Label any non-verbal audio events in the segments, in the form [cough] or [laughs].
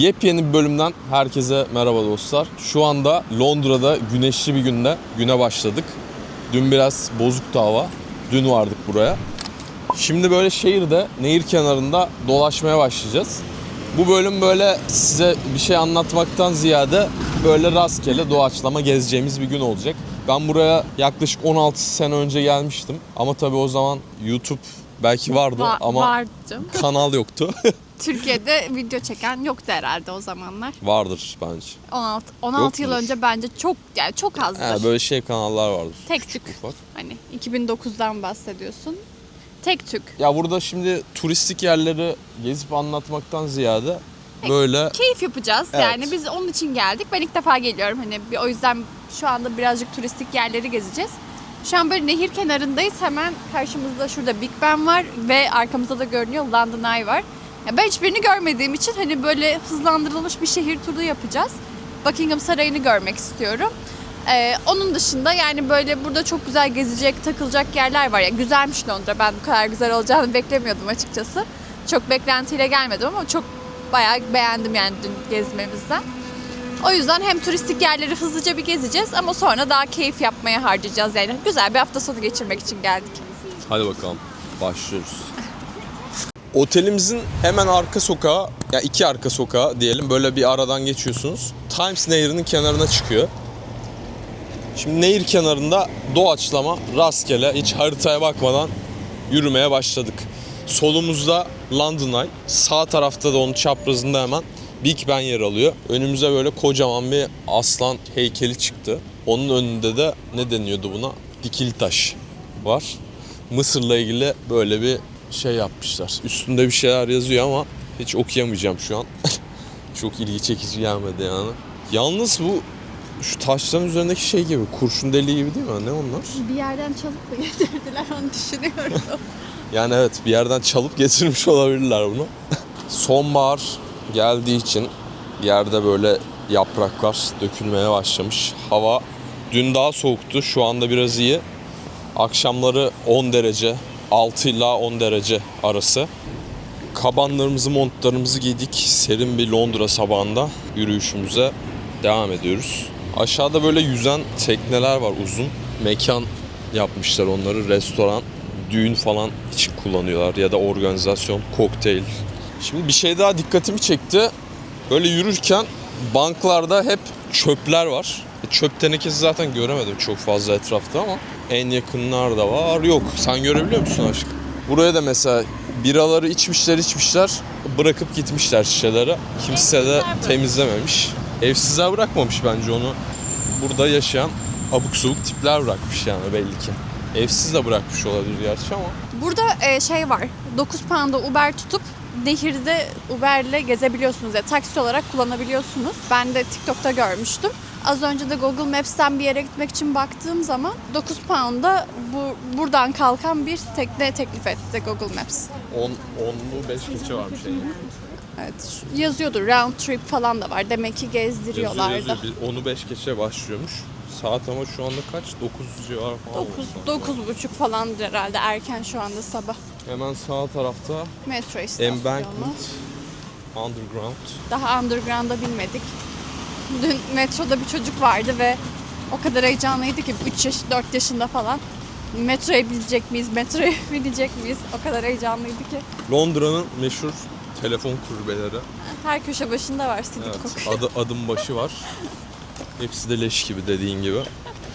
Yepyeni bir bölümden herkese merhaba dostlar. Şu anda Londra'da güneşli bir günde güne başladık. Dün biraz bozuktu hava. Dün vardık buraya. Şimdi böyle şehirde nehir kenarında dolaşmaya başlayacağız. Bu bölüm böyle size bir şey anlatmaktan ziyade böyle rastgele doğaçlama gezeceğimiz bir gün olacak. Ben buraya yaklaşık 16 sene önce gelmiştim. Ama tabii o zaman YouTube belki vardı Va- ama Vardı canım. kanal yoktu. [laughs] Türkiye'de video çeken yoktu herhalde o zamanlar. Vardır bence. 16 16 yıl mudur? önce bence çok yani çok azdır. He, böyle şey kanallar vardır. Tek tük. Ufak. Hani 2009'dan bahsediyorsun. Tek tük. Ya burada şimdi turistik yerleri gezip anlatmaktan ziyade böyle Keyif yapacağız. Evet. Yani biz onun için geldik. Ben ilk defa geliyorum. Hani bir, o yüzden şu anda birazcık turistik yerleri gezeceğiz. Şu an böyle nehir kenarındayız. Hemen karşımızda şurada Big Ben var ve arkamızda da görünüyor London Eye var. Ya ben hiçbirini görmediğim için hani böyle hızlandırılmış bir şehir turu yapacağız. Buckingham Sarayı'nı görmek istiyorum. Ee, onun dışında yani böyle burada çok güzel gezecek, takılacak yerler var. Ya güzelmiş Londra. Ben bu kadar güzel olacağını beklemiyordum açıkçası. Çok beklentiyle gelmedim ama çok bayağı beğendim yani dün gezmemizden. O yüzden hem turistik yerleri hızlıca bir gezeceğiz ama sonra daha keyif yapmaya harcayacağız yani. Güzel bir hafta sonu geçirmek için geldik. hadi bakalım başlıyoruz. Otelimizin hemen arka sokağı, ya iki arka sokağı diyelim böyle bir aradan geçiyorsunuz. Times Nehri'nin kenarına çıkıyor. Şimdi nehir kenarında doğaçlama rastgele hiç haritaya bakmadan yürümeye başladık. Solumuzda London Eye, sağ tarafta da onun çaprazında hemen Big Ben yer alıyor. Önümüze böyle kocaman bir aslan heykeli çıktı. Onun önünde de ne deniyordu buna? Dikili taş var. Mısır'la ilgili böyle bir şey yapmışlar. Üstünde bir şeyler yazıyor ama hiç okuyamayacağım şu an. [laughs] Çok ilgi çekici gelmedi yani. Yalnız bu şu taşların üzerindeki şey gibi, kurşun deliği gibi değil mi? Ne onlar? Bir yerden çalıp mı getirdiler onu düşünüyorum. [laughs] Yani evet bir yerden çalıp getirmiş olabilirler bunu. [laughs] Sonbahar geldiği için yerde böyle yapraklar dökülmeye başlamış. Hava dün daha soğuktu, şu anda biraz iyi. Akşamları 10 derece, 6 ila 10 derece arası. Kabanlarımızı, montlarımızı giydik. Serin bir Londra sabahında yürüyüşümüze devam ediyoruz. Aşağıda böyle yüzen tekneler var uzun. Mekan yapmışlar onları. Restoran, düğün falan için kullanıyorlar ya da organizasyon, kokteyl. Şimdi bir şey daha dikkatimi çekti. Böyle yürürken banklarda hep çöpler var. E, Çöp tenekesi zaten göremedim çok fazla etrafta ama en yakınlarda var. Yok. Sen görebiliyor musun aşkım? Buraya da mesela biraları içmişler içmişler bırakıp gitmişler şişeleri. Kimse de temizlememiş. Evsizler bırakmamış bence onu. Burada yaşayan abuk subuk tipler bırakmış yani belli ki. Evsiz de bırakmış olabilir gerçi ama. Burada e, şey var. 9 pound'a Uber tutup nehirde Uber'le gezebiliyorsunuz. Ya, taksi olarak kullanabiliyorsunuz. Ben de TikTok'ta görmüştüm. Az önce de Google Maps'ten bir yere gitmek için baktığım zaman 9 pound'a bu, buradan kalkan bir tekne teklif etti Google Maps. 10 10'lu 5 geçe varmış yani. Evet şu- yazıyordu round trip falan da var. Demek ki Yazıyor, gezdiriyorlardı. yazıyor. Bir- Onu 5 geçe başlıyormuş. Saat ama şu anda kaç? 9 civarı falan. 9 olmuş. dokuz buçuk falandır herhalde erken şu anda sabah. Hemen sağ tarafta Metro istasyonu. Embankment Underground. Daha underground'a binmedik. Dün metroda bir çocuk vardı ve o kadar heyecanlıydı ki 3 yaş 4 yaşında falan. Metroya binecek miyiz? Metroya [laughs] binecek miyiz? O kadar heyecanlıydı ki. Londra'nın meşhur telefon kulübeleri. Her köşe başında var sidik Evet, kokuyor. adı, adım başı var. Hepsi de leş gibi dediğin gibi.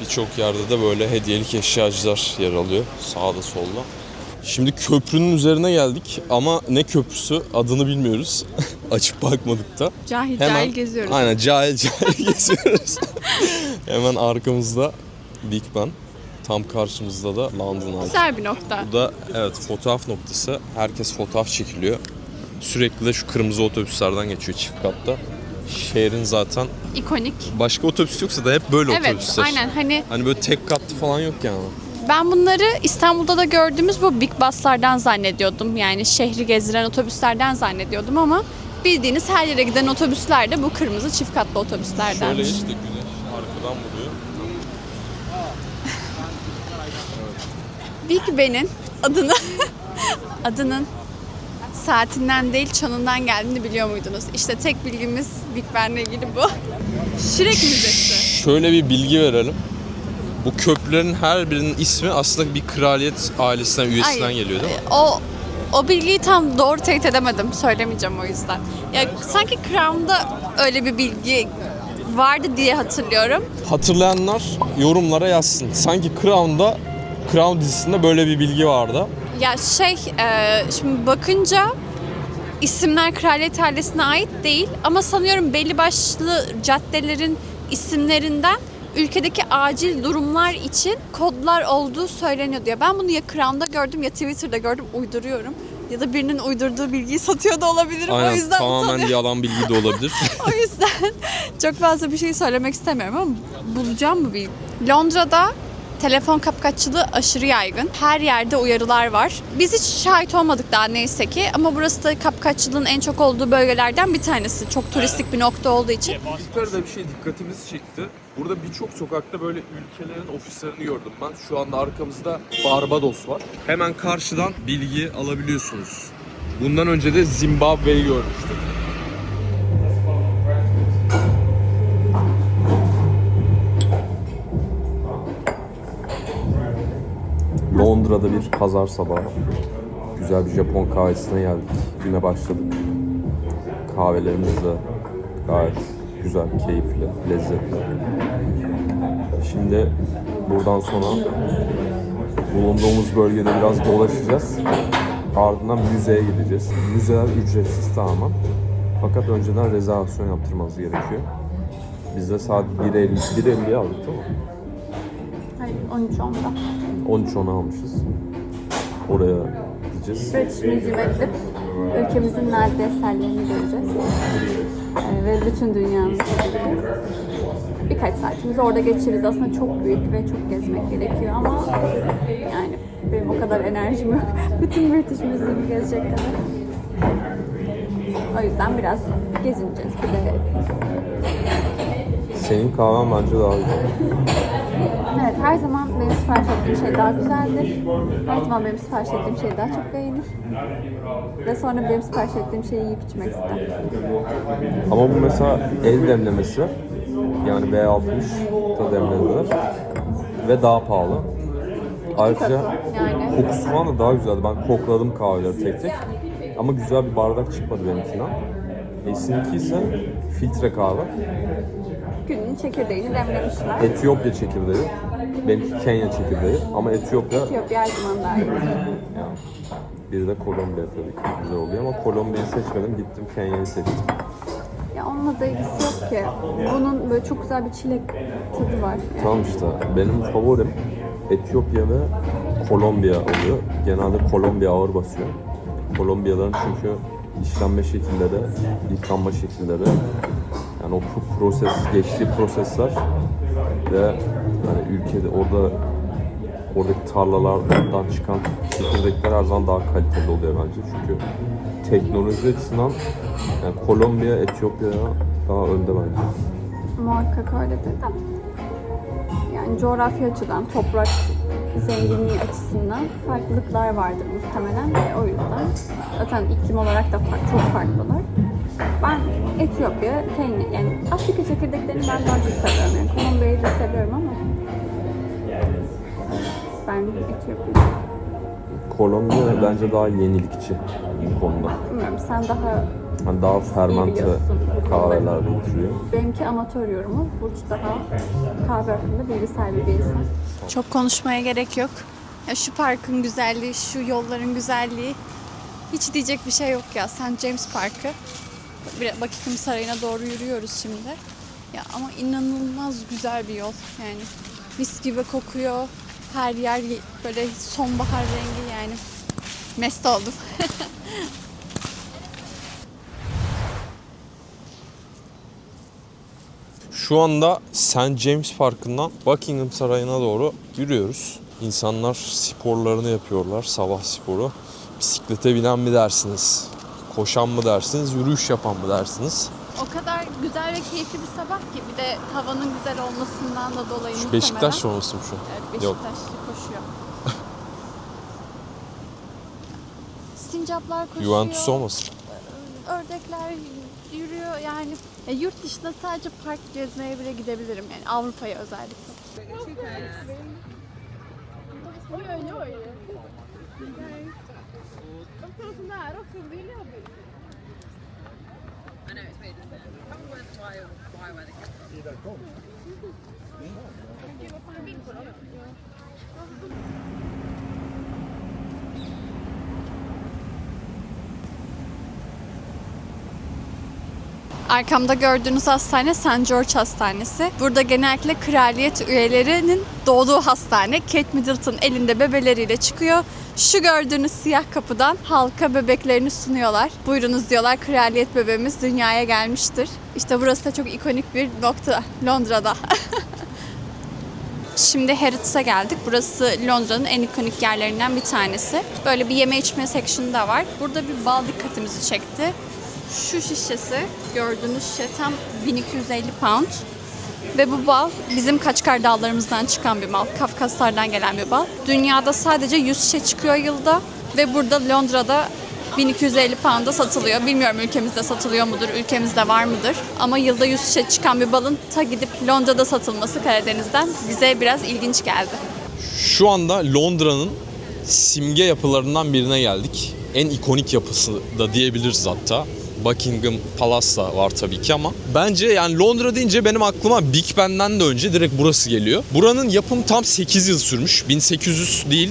Birçok yerde de böyle hediyelik eşyacılar yer alıyor. Sağda solda. Şimdi köprünün üzerine geldik ama ne köprüsü adını bilmiyoruz. [laughs] Açıp bakmadık da. Cahil Hemen- cahil geziyoruz. Aynen cahil [laughs] cahil geziyoruz. Hemen arkamızda Big Ben. Tam karşımızda da London Eye. Güzel bir nokta. Bu da evet fotoğraf noktası. Herkes fotoğraf çekiliyor. Sürekli de şu kırmızı otobüslerden geçiyor çift katta. Şehrin zaten İkonik. başka otobüs yoksa da hep böyle Evet otobüsler. aynen hani Hani böyle tek katlı falan yok yani. Ben bunları İstanbul'da da gördüğümüz bu big buslardan zannediyordum. Yani şehri gezdiren otobüslerden zannediyordum ama bildiğiniz her yere giden otobüsler de bu kırmızı çift katlı otobüslerden. Şöyle işte güneş arkadan vuruyor. Big Ben'in adını [laughs] adının saatinden değil çanından geldiğini biliyor muydunuz? İşte tek bilgimiz Big Ben'le ilgili bu. Şirek Müzesi. Şöyle bir bilgi verelim. Bu köprülerin her birinin ismi aslında bir kraliyet ailesinden, üyesinden Ay, geliyor değil mi? O o bilgiyi tam doğru teyit edemedim. Söylemeyeceğim o yüzden. Ya sanki Crown'da öyle bir bilgi vardı diye hatırlıyorum. Hatırlayanlar yorumlara yazsın. Sanki Crown'da, Crown dizisinde böyle bir bilgi vardı. Ya şey, e, şimdi bakınca isimler kraliyet ailesine ait değil ama sanıyorum belli başlı caddelerin isimlerinden ülkedeki acil durumlar için kodlar olduğu söyleniyor diyor. Ben bunu ya Crown'da gördüm ya Twitter'da gördüm uyduruyorum. Ya da birinin uydurduğu bilgiyi satıyor da olabilirim. o Aynen yüzden tamamen yalan bilgi de olabilir. [laughs] O yüzden çok fazla bir şey söylemek istemiyorum ama bulacağım bu bilgi. Londra'da telefon kapkaççılığı aşırı yaygın. Her yerde uyarılar var. Biz hiç şahit olmadık daha neyse ki ama burası da kapkaççılığın en çok olduğu bölgelerden bir tanesi. Çok turistik bir nokta olduğu için. İngiltere'de bir şey dikkatimizi çekti. Burada birçok sokakta böyle ülkelerin ofislerini gördüm ben. Şu anda arkamızda Barbados var. Hemen karşıdan bilgi alabiliyorsunuz. Bundan önce de Zimbabwe'yi görmüştük. Londra'da bir pazar sabahı. Güzel bir Japon kahvesine geldik. Güne başladık. Kahvelerimiz de gayet güzel, keyifli, lezzetli. Şimdi buradan sonra bulunduğumuz bölgede biraz dolaşacağız. Ardından müzeye gideceğiz. Müzeler ücretsiz tamamen. Fakat önceden rezervasyon yaptırmanız gerekiyor. Biz de saat 1.50 1.50'ye aldık değil mi? Hayır 13 onda. 13 ona almışız. Oraya gideceğiz. British Museum'a gidip ülkemizin nadide eserlerini göreceğiz. Ve bütün ki. Birkaç saatimizi orada geçiririz. Aslında çok büyük ve çok gezmek gerekiyor ama yani benim o kadar enerjim yok. [laughs] bütün British Museum'u gezecek kadar. O yüzden biraz gezineceğiz. Bir de Senin kahven bence daha güzel. [laughs] evet her zaman benim sipariş ettiğim şey daha güzeldir. Her zaman benim sipariş ettiğim şey daha çok beğenir. Ve sonra benim sipariş ettiğim şeyi yiyip içmek ister. Ama bu mesela el demlemesi yani B60 da demlenilir ve daha pahalı. Ayrıca Yani kokusu falan da daha güzeldi. Ben kokladım kahveleri tek tek. Ama güzel bir bardak çıkmadı benimkinden. E, sizinki ise filtre kahve. Günün çekirdeğini demlemişler. Etiyopya çekirdeği. Benimki Kenya çekirdeği. Ama Etiyopya Etiyopya her zaman daha iyi. yani bir de Kolombiya tabii ki güzel oluyor ama Kolombiya'yı seçmedim. Gittim Kenya'yı seçtim. Ya onunla da ilgisi yok ki. Bunun böyle çok güzel bir çilek tadı var. Yani Tamam işte benim favorim Etiyopya ve Kolombiya oluyor. Genelde Kolombiya ağır basıyor. Kolombiyaların çünkü işlenme şekilleri, yıkanma şekilleri, yani o pro- proses, geçtiği prosesler ve yani ülkede orada oradaki tarlalardan çıkan çekirdekler her zaman daha kaliteli oluyor bence. Çünkü teknoloji açısından yani Kolombiya, Etiyopya'ya daha önde bence. muhakkak öyledir de. Yani coğrafya açıdan, toprak zenginliği açısından farklılıklar vardır muhtemelen ve o yüzden zaten iklim olarak da çok farklılar. Ben Etiyopya, Kenya, yani Afrika çekirdeklerini ben daha çok seviyorum. Yani Kolombiya'yı da seviyorum ama ben Etiyopya. Kolombiya bence daha yenilikçi bu konuda. Bilmiyorum sen daha Hani daha fermente biliyorsun bu kahveler getiriyor. benimki amatör yorumu. Burç daha kahve hakkında bilgi sahibi bir insan. Çok konuşmaya gerek yok. Ya şu parkın güzelliği, şu yolların güzelliği. Hiç diyecek bir şey yok ya. St. James Parkı. Buckingham Sarayı'na doğru yürüyoruz şimdi. Ya ama inanılmaz güzel bir yol. Yani mis gibi kokuyor. Her yer ye- böyle sonbahar rengi yani. Mest oldum. [laughs] Şu anda St. James Parkı'ndan Buckingham Sarayı'na doğru yürüyoruz. İnsanlar sporlarını yapıyorlar, sabah sporu. Bisiklete binen mi dersiniz? Koşan mı dersiniz, yürüyüş yapan mı dersiniz? O kadar güzel ve keyifli bir sabah ki bir de havanın güzel olmasından da dolayı Şu muhtemelen. Beşiktaş sonrası mı şu? Evet, Yok. Beşiktaşlı koşuyor. [laughs] Sincaplar koşuyor. Juventus olmasın? Ördekler yürüyor yani. Ya yurt dışında sadece park gezmeye bile gidebilirim yani Avrupa'ya özellikle. Of course, nära I know it's made of metal. it? I can't remember why, why, where they come. from. Arkamda gördüğünüz hastane St. George Hastanesi. Burada genellikle kraliyet üyelerinin doğduğu hastane. Kate Middleton elinde bebeleriyle çıkıyor. Şu gördüğünüz siyah kapıdan halka bebeklerini sunuyorlar. Buyurunuz diyorlar kraliyet bebeğimiz dünyaya gelmiştir. İşte burası da çok ikonik bir nokta Londra'da. [laughs] Şimdi Harrods'a geldik. Burası Londra'nın en ikonik yerlerinden bir tanesi. Böyle bir yeme içme section'ı da var. Burada bir bal dikkatimizi çekti. Şu şişesi, gördüğünüz şişe tam 1250 pound. Ve bu bal bizim Kaçkar dağlarımızdan çıkan bir bal. Kafkaslardan gelen bir bal. Dünyada sadece 100 şişe çıkıyor yılda. Ve burada Londra'da 1250 pound'a satılıyor. Bilmiyorum ülkemizde satılıyor mudur, ülkemizde var mıdır. Ama yılda 100 şişe çıkan bir balın ta gidip Londra'da satılması Karadeniz'den bize biraz ilginç geldi. Şu anda Londra'nın simge yapılarından birine geldik. En ikonik yapısı da diyebiliriz hatta. Buckingham Palace da var tabii ki ama bence yani Londra deyince benim aklıma Big Ben'den de önce direkt burası geliyor. Buranın yapımı tam 8 yıl sürmüş. 1800 değil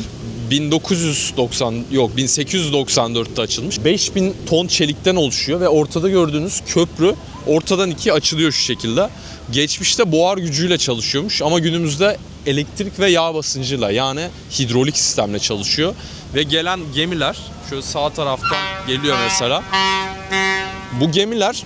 1990 yok 1894'te açılmış. 5000 ton çelikten oluşuyor ve ortada gördüğünüz köprü ortadan ikiye açılıyor şu şekilde. Geçmişte buhar gücüyle çalışıyormuş ama günümüzde elektrik ve yağ basıncıyla yani hidrolik sistemle çalışıyor. Ve gelen gemiler şöyle sağ taraftan geliyor mesela. Bu gemiler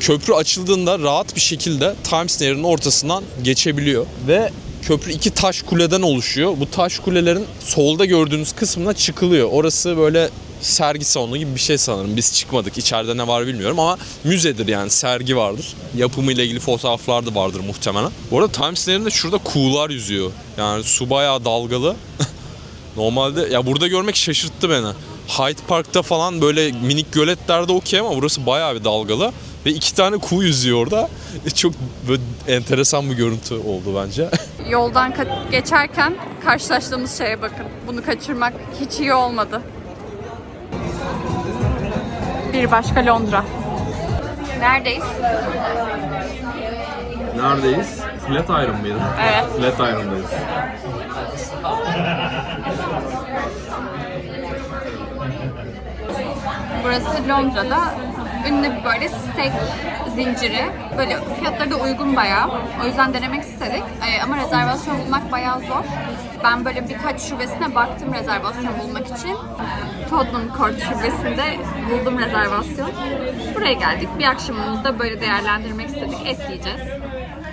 köprü açıldığında rahat bir şekilde Times Nehri'nin ortasından geçebiliyor. Ve köprü iki taş kuleden oluşuyor. Bu taş kulelerin solda gördüğünüz kısmına çıkılıyor. Orası böyle sergi salonu gibi bir şey sanırım. Biz çıkmadık. İçeride ne var bilmiyorum ama müzedir yani sergi vardır. Yapımıyla ilgili fotoğraflar da vardır muhtemelen. Bu arada Times Nehri'nde şurada kuğular yüzüyor. Yani su bayağı dalgalı. [laughs] Normalde ya burada görmek şaşırttı beni. Hyde Park'ta falan böyle minik göletlerde okey ama burası bayağı bir dalgalı. Ve iki tane kuğu yüzüyor orada. [laughs] Çok böyle enteresan bir görüntü oldu bence. [laughs] Yoldan geçerken karşılaştığımız şeye bakın. Bunu kaçırmak hiç iyi olmadı. Bir başka Londra. Neredeyiz? Neredeyiz? Flatiron mıydı? Evet. Flatiron'dayız. Burası Londra'da ünlü bir böyle steak zinciri. Böyle fiyatları da uygun bayağı. O yüzden denemek istedik. Ee, ama rezervasyon bulmak bayağı zor. Ben böyle birkaç şubesine baktım rezervasyon bulmak için. Tottenham Court şubesinde buldum rezervasyon. Buraya geldik. Bir akşamımızı da böyle değerlendirmek istedik. Et yiyeceğiz.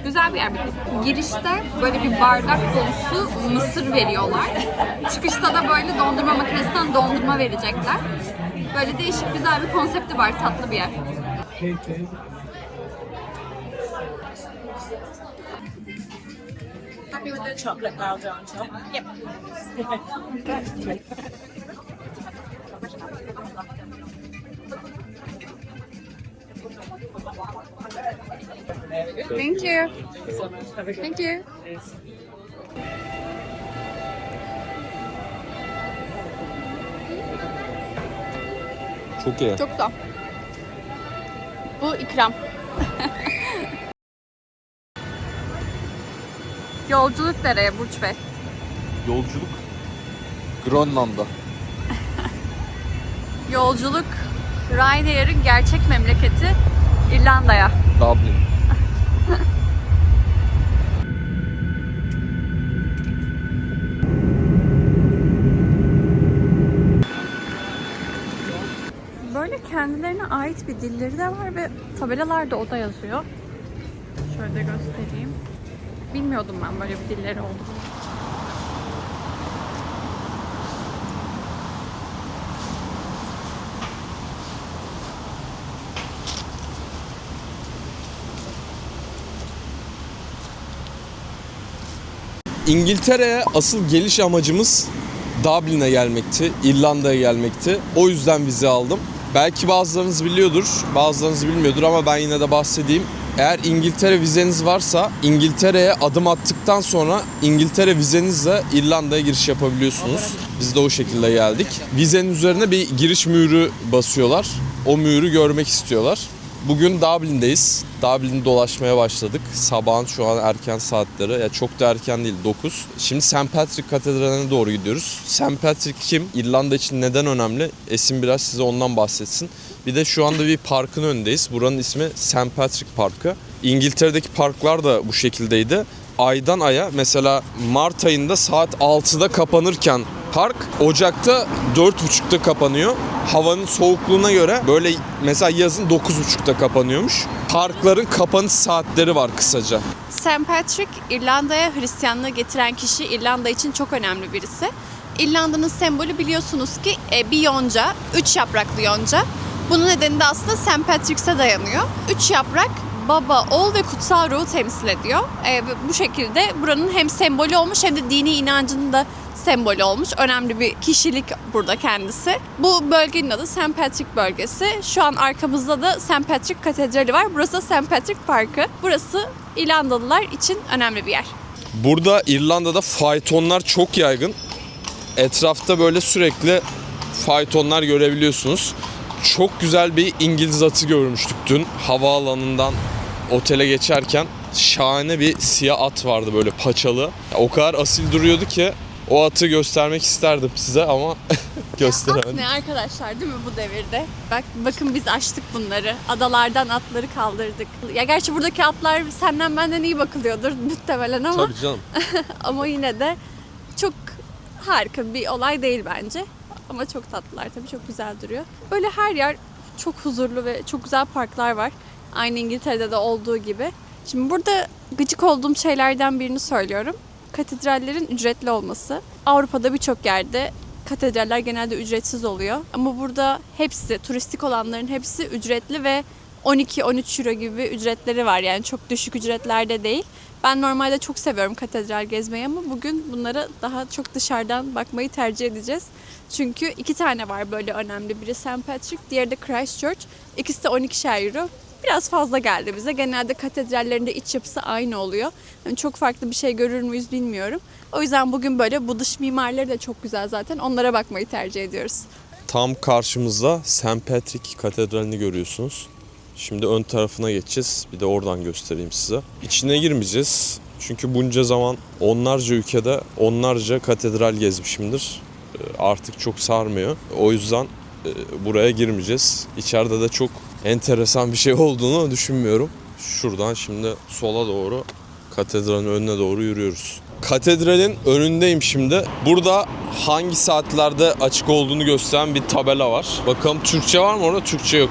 Güzel bir yer. Girişte böyle bir bardak dolusu mısır veriyorlar. Çıkışta da böyle dondurma makinesinden dondurma verecekler. Böyle değişik güzel bir konsepti var, tatlı bir yer. Chocolate powder on top? Yep. Thank you. Thank you. Çok iyi. Çok güzel. Bu ikram. Yolculuk nereye Burç Bey? Yolculuk Grönland'a. [laughs] Yolculuk Ryanair'in gerçek memleketi İrlanda'ya. Dublin. Böyle kendilerine ait bir dilleri de var ve tabelalarda o da yazıyor. Şöyle göstereyim. Bilmiyordum ben böyle bir dilleri olduğunu. İngiltere'ye asıl geliş amacımız Dublin'e gelmekti, İrlanda'ya gelmekti. O yüzden vize aldım. Belki bazılarınız biliyordur, bazılarınız bilmiyordur ama ben yine de bahsedeyim. Eğer İngiltere vizeniz varsa İngiltere'ye adım attıktan sonra İngiltere vizenizle İrlanda'ya giriş yapabiliyorsunuz. Biz de o şekilde geldik. Vizenin üzerine bir giriş mührü basıyorlar. O mührü görmek istiyorlar. Bugün Dublin'deyiz. Dublin'i dolaşmaya başladık. Sabahın şu an erken saatleri. Ya çok da erken değil 9. Şimdi St. Patrick Katedrali'ne doğru gidiyoruz. St. Patrick kim? İrlanda için neden önemli? Esin biraz size ondan bahsetsin. Bir de şu anda bir parkın önündeyiz. Buranın ismi St. Patrick Parkı. İngiltere'deki parklar da bu şekildeydi. Aydan aya mesela Mart ayında saat 6'da kapanırken park Ocak'ta 4.30'da kapanıyor. Havanın soğukluğuna göre böyle mesela yazın 9.30'da kapanıyormuş. Parkların kapanış saatleri var kısaca. St. Patrick İrlanda'ya Hristiyanlığı getiren kişi İrlanda için çok önemli birisi. İrlanda'nın sembolü biliyorsunuz ki e, bir yonca, üç yapraklı yonca. Bunun nedeni de aslında St. Patrick'se dayanıyor. Üç yaprak baba, oğul ve kutsal ruhu temsil ediyor. E, bu şekilde buranın hem sembolü olmuş hem de dini inancının da sembolü olmuş. Önemli bir kişilik burada kendisi. Bu bölgenin adı St. Patrick bölgesi. Şu an arkamızda da St. Patrick Katedrali var. Burası da St. Patrick Parkı. Burası İrlandalılar için önemli bir yer. Burada İrlanda'da faytonlar çok yaygın. Etrafta böyle sürekli faytonlar görebiliyorsunuz. Çok güzel bir İngiliz atı görmüştük dün havaalanından otele geçerken. Şahane bir siyah at vardı böyle paçalı. O kadar asil duruyordu ki o atı göstermek isterdim size ama [laughs] At gösteremedim. ne arkadaşlar değil mi bu devirde? Bak bakın biz açtık bunları. Adalardan atları kaldırdık. Ya gerçi buradaki atlar senden benden iyi bakılıyordur muhtemelen ama Tabii canım. [laughs] ama yine de çok harika bir olay değil bence. Ama çok tatlılar tabii çok güzel duruyor. Böyle her yer çok huzurlu ve çok güzel parklar var. Aynı İngiltere'de de olduğu gibi. Şimdi burada gıcık olduğum şeylerden birini söylüyorum. Katedrallerin ücretli olması. Avrupa'da birçok yerde katedraller genelde ücretsiz oluyor. Ama burada hepsi, turistik olanların hepsi ücretli ve 12-13 euro gibi ücretleri var. Yani çok düşük ücretlerde değil. Ben normalde çok seviyorum katedral gezmeyi ama bugün bunlara daha çok dışarıdan bakmayı tercih edeceğiz. Çünkü iki tane var böyle önemli. Biri St. Patrick, diğeri de Christchurch. İkisi de 12 euro. Biraz fazla geldi bize. Genelde katedrallerinde iç yapısı aynı oluyor. Yani çok farklı bir şey görür müyüz bilmiyorum. O yüzden bugün böyle bu dış mimarları da çok güzel zaten. Onlara bakmayı tercih ediyoruz. Tam karşımızda St. Patrick Katedrali'ni görüyorsunuz. Şimdi ön tarafına geçeceğiz. Bir de oradan göstereyim size. İçine girmeyeceğiz. Çünkü bunca zaman onlarca ülkede onlarca katedral gezmişimdir. Ee, Artık çok sarmıyor. O yüzden e, buraya girmeyeceğiz. İçeride de çok enteresan bir şey olduğunu düşünmüyorum. Şuradan şimdi sola doğru katedralin önüne doğru yürüyoruz. Katedralin önündeyim şimdi. Burada hangi saatlerde açık olduğunu gösteren bir tabela var. Bakalım Türkçe var mı orada? Türkçe yok.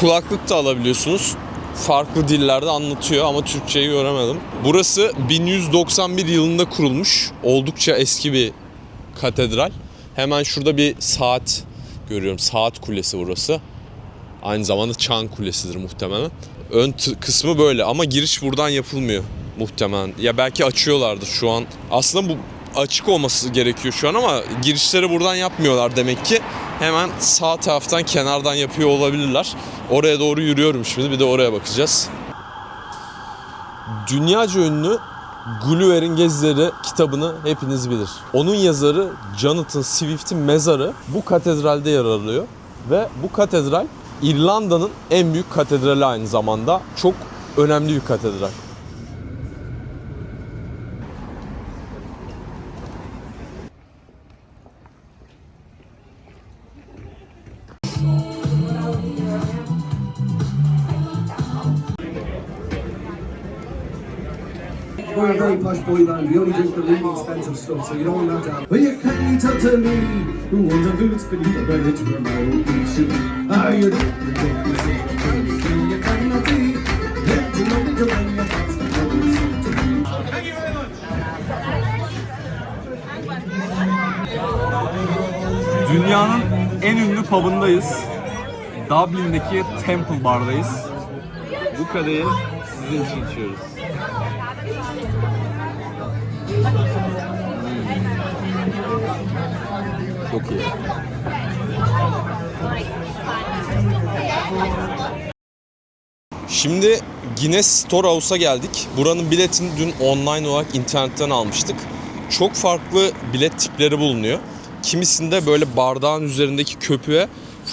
Kulaklık da alabiliyorsunuz. Farklı dillerde anlatıyor ama Türkçeyi göremedim. Burası 1191 yılında kurulmuş. Oldukça eski bir katedral. Hemen şurada bir saat görüyorum. Saat kulesi burası. Aynı zamanda çan kulesidir muhtemelen. Ön kısmı böyle ama giriş buradan yapılmıyor muhtemelen. Ya belki açıyorlardır şu an. Aslında bu açık olması gerekiyor şu an ama girişleri buradan yapmıyorlar demek ki. Hemen sağ taraftan kenardan yapıyor olabilirler. Oraya doğru yürüyorum şimdi bir de oraya bakacağız. Dünyaca ünlü Gulliver'in Gezileri kitabını hepiniz bilir. Onun yazarı Jonathan Swift'in mezarı bu katedralde yer alıyor. Ve bu katedral İrlanda'nın en büyük katedrali aynı zamanda. Çok önemli bir katedral. Very boy band. We only drink the really expensive stuff, so you don't want that to happen. Will you kindly talk to me? Who owns a boots beneath the bridge where my old boots should be? Are you the you? See you you to be. Dünyanın en ünlü pub'ındayız. Dublin'deki Temple Bar'dayız. Bu kadeyi sizin için içiyoruz. Çok iyi. Şimdi Guinness Storehouse'a geldik. Buranın biletini dün online olarak internetten almıştık. Çok farklı bilet tipleri bulunuyor. Kimisinde böyle bardağın üzerindeki köpüğe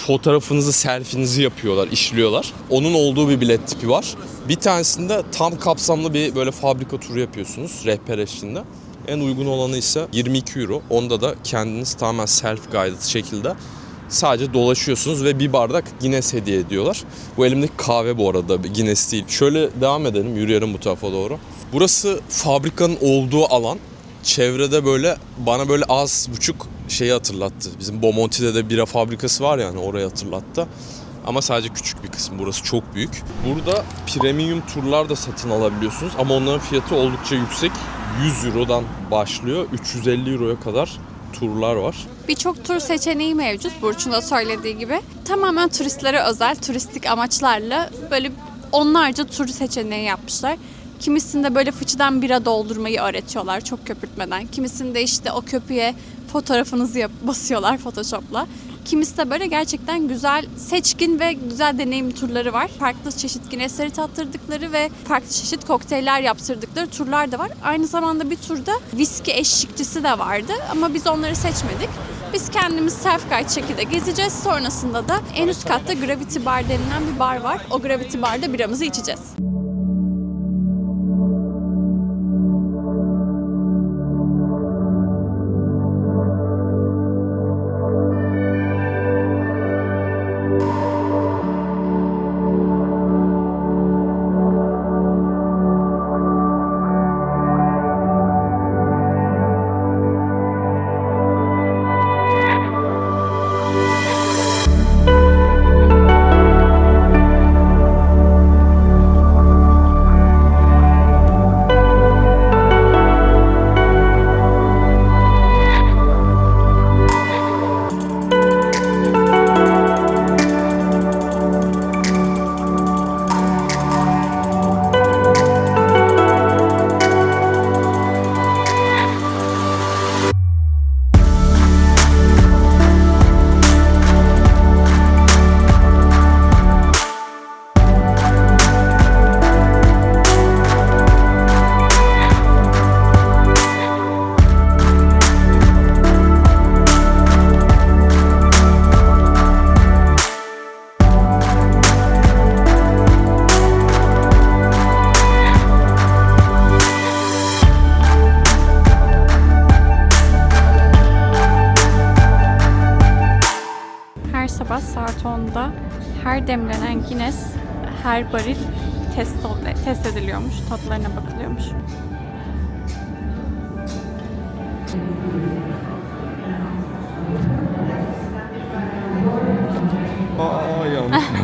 fotoğrafınızı, selfinizi yapıyorlar, işliyorlar. Onun olduğu bir bilet tipi var. Bir tanesinde tam kapsamlı bir böyle fabrika turu yapıyorsunuz rehber eşliğinde. En uygun olanı ise 22 euro. Onda da kendiniz tamamen self guided şekilde Sadece dolaşıyorsunuz ve bir bardak Guinness hediye ediyorlar. Bu elimdeki kahve bu arada Guinness değil. Şöyle devam edelim yürüyelim bu tarafa doğru. Burası fabrikanın olduğu alan. Çevrede böyle bana böyle az buçuk şeyi hatırlattı. Bizim Bomonti'de de bira fabrikası var yani orayı hatırlattı. Ama sadece küçük bir kısım. Burası çok büyük. Burada premium turlar da satın alabiliyorsunuz ama onların fiyatı oldukça yüksek. 100 Euro'dan başlıyor. 350 Euro'ya kadar turlar var. Birçok tur seçeneği mevcut Burç'un da söylediği gibi. Tamamen turistlere özel, turistik amaçlarla böyle onlarca tur seçeneği yapmışlar. Kimisinde böyle fıçıdan bira doldurmayı öğretiyorlar çok köpürtmeden. Kimisinde işte o köpüğe fotoğrafınızı yap basıyorlar Photoshop'la. Kimisi de böyle gerçekten güzel, seçkin ve güzel deneyim turları var. Farklı çeşit Guinness'leri tattırdıkları ve farklı çeşit kokteyller yaptırdıkları turlar da var. Aynı zamanda bir turda viski eşlikçisi de vardı ama biz onları seçmedik. Biz kendimiz self guide şekilde gezeceğiz. Sonrasında da en üst katta Gravity Bar denilen bir bar var. O Gravity Bar'da biramızı içeceğiz.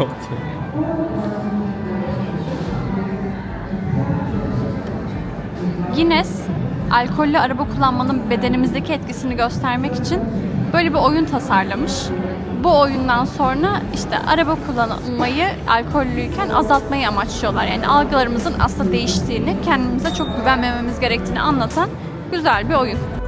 Yaptım. Guinness, alkollü araba kullanmanın bedenimizdeki etkisini göstermek için böyle bir oyun tasarlamış. Bu oyundan sonra işte araba kullanmayı alkollüyken azaltmayı amaçlıyorlar. Yani algılarımızın aslında değiştiğini, kendimize çok güvenmememiz gerektiğini anlatan güzel bir oyun.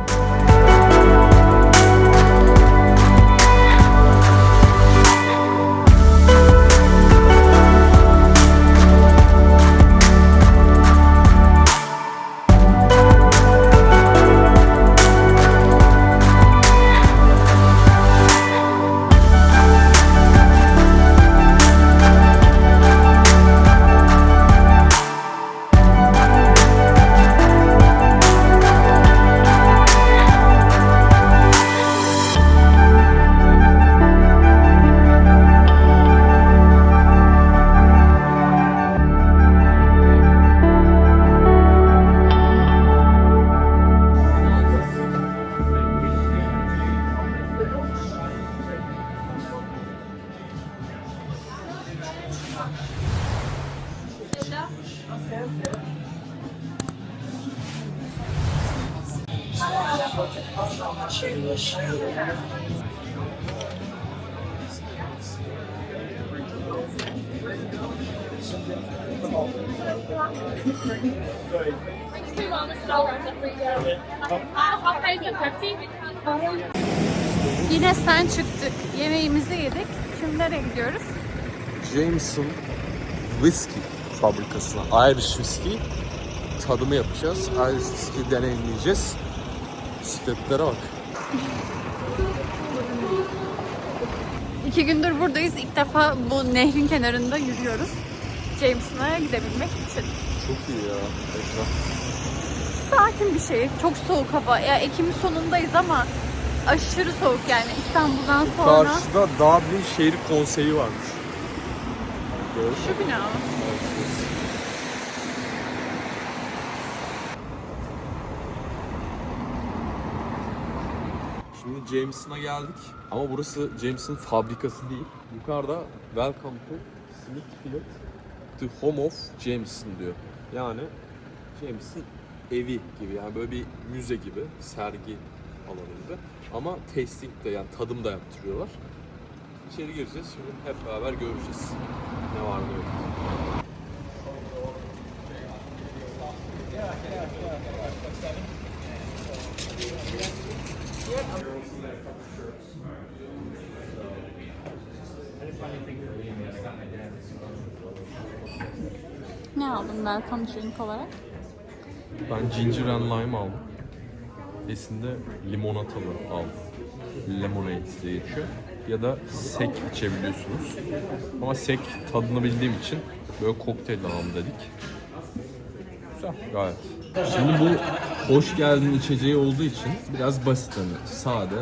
Yine sen çıktık. Yemeğimizi yedik. Şimdi nereye gidiyoruz? Jameson Whiskey fabrikasına. Irish Whiskey tadımı yapacağız. Irish Whiskey deneyimleyeceğiz. Bisikletlere bak. İki gündür buradayız. İlk defa bu nehrin kenarında yürüyoruz. Jameson'a gidebilmek için. Çok iyi ya. Ekrem. Sakin bir şehir. Çok soğuk hava. Ya Ekim'in sonundayız ama aşırı soğuk yani İstanbul'dan sonra. Karşıda Dublin Şehir Konseyi varmış. Gördün Şu bina. Şimdi Jameson'a geldik ama burası Jameson fabrikası değil. Yukarıda Welcome to Smithfield, the home of Jameson diyor. Yani Jameson evi gibi yani böyle bir müze gibi sergi alanında. Ama tasting de yani tadım da yaptırıyorlar. İçeri gireceğiz şimdi hep beraber göreceğiz ne var ne yok. Ne aldın welcome drink olarak? Ben ginger and lime aldım. Esinde limonatalı aldım. Lemonade diye geçiyor. Ya da sek içebiliyorsunuz. Ama sek tadını bildiğim için böyle kokteyl alalım dedik. Güzel gayet. Şimdi bu hoş geldin içeceği olduğu için biraz basit hani sade,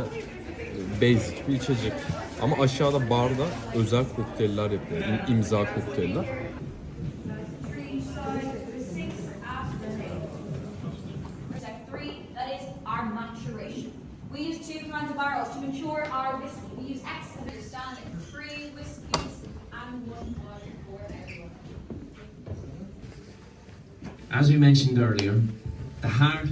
basic bir içecek. Ama aşağıda barda özel kokteyller yapıyor. İm- imza kokteyller. As we mentioned earlier, the heart